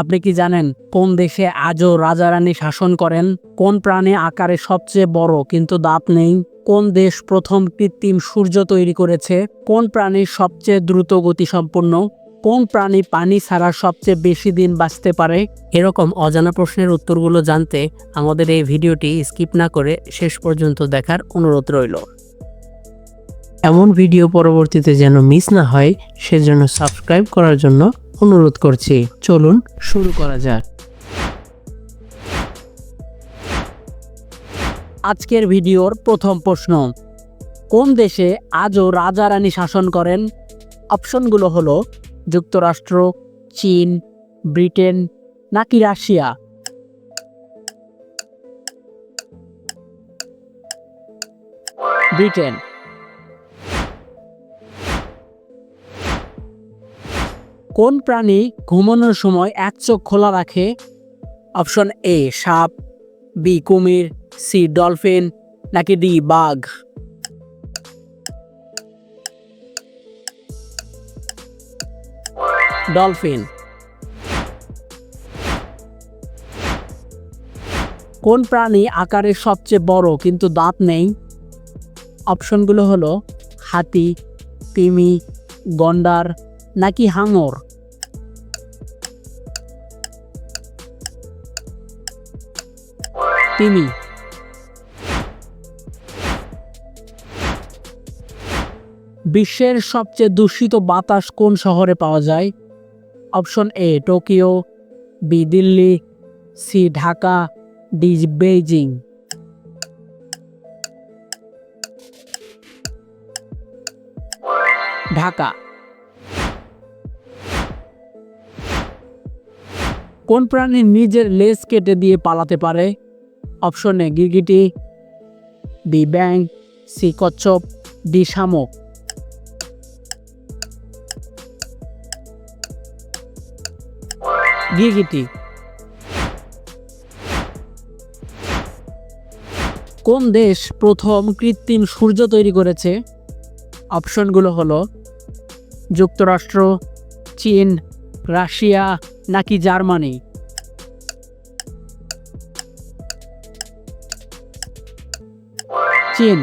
আপনি কি জানেন কোন দেশে আজও রাজা রানী শাসন করেন? কোন প্রাণী আকারে সবচেয়ে বড় কিন্তু দাঁত নেই? কোন দেশ প্রথম কৃত্রিম সূর্য তৈরি করেছে? কোন প্রাণী সবচেয়ে দ্রুত গতিসম্পন্ন? কোন প্রাণী পানি ছাড়া সবচেয়ে বেশি দিন বাঁচতে পারে? এরকম অজানা প্রশ্নের উত্তরগুলো জানতে আমাদের এই ভিডিওটি স্কিপ না করে শেষ পর্যন্ত দেখার অনুরোধ রইল। এমন ভিডিও পরবর্তীতে যেন মিস না হয়, সেজন্য সাবস্ক্রাইব করার জন্য অনুরোধ করছি। চলুন শুরু করা যাক। আজকের ভিডিওর প্রথম প্রশ্ন। কোন দেশে আজও রাজা রানী শাসন করেন? অপশনগুলো হলো যুক্তরাষ্ট্র, চীন, ব্রিটেন নাকি রাশিয়া? ব্রিটেন। কোন প্রাণী ঘুমানোর সময় এক চোখ খোলা রাখে? অপশন এ, সাপ, বি, কুমির, সি, ডলফিন, নাকি ডি, বাঘ? ডলফিন। কোন প্রাণী আকারে সবচেয়ে বড় কিন্তু দাঁত নেই? অপশনগুলো হলো হাতি, তিমি, গন্ডার, নাকি হাঙর? তিমি বিশ্বের সবচেয়ে দূষিত বাতাস কোন শহরে পাওয়া যায়? Option A, Tokyo, B, Delhi, C, Dhaka, D, Beijing. Dhaka. কোন প্রাণী নিজের লেজ কেটে দিয়ে পালাতে পারে? অপশন এ গিরগিটি বি ব্যাং সি কচ্ছপ ডি শামুক। গিরগিটি। কোন দেশ প্রথম কৃত্রিম সূর্য তৈরি করেছে? অপশনগুলো হলো যুক্তরাষ্ট্র, চীন, রাশিয়া নাকি জার্মানি? চীন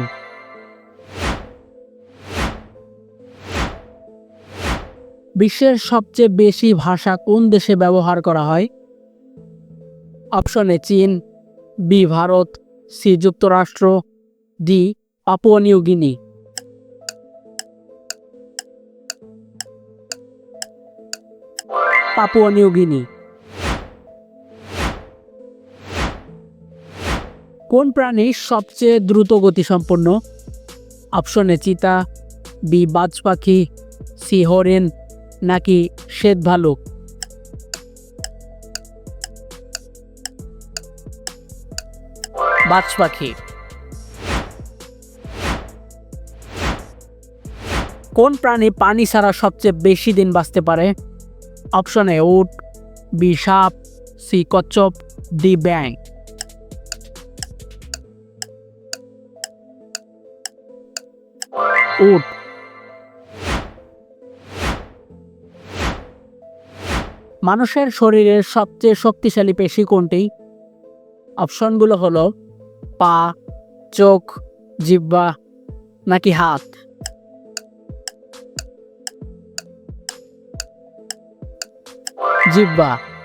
বিশ্বের সবচেয়ে বেশি ভাষা কোন দেশে ব্যবহার করা হয়? অপশন এ চীন, বি ভারত, সি যুক্তরাষ্ট্র, D Papua Guinea. Papua New Guinea. কোন প্রাণী সবচেয়ে দ্রুত গতিসম্পন্ন? অপশন এ চিতা, বি বাজ পাখি, সি হরিণ, নাকি শ্বেত ভালুক? বাজ পাখি। কোন প্রাণী পানি ছাড়া সবচেয়ে বেশি দিন বাঁচতে পারে? অপশন উট, বি সাপ, সি কচ্ছপ, ডি ব্যাং উট মানুষের শরীরের সবচেয়ে শক্তিশালী পেশি কোনটি? অপশনগুলো হলো, পা, চোখ জিব্বা নাকি হাত? জিহ্বা।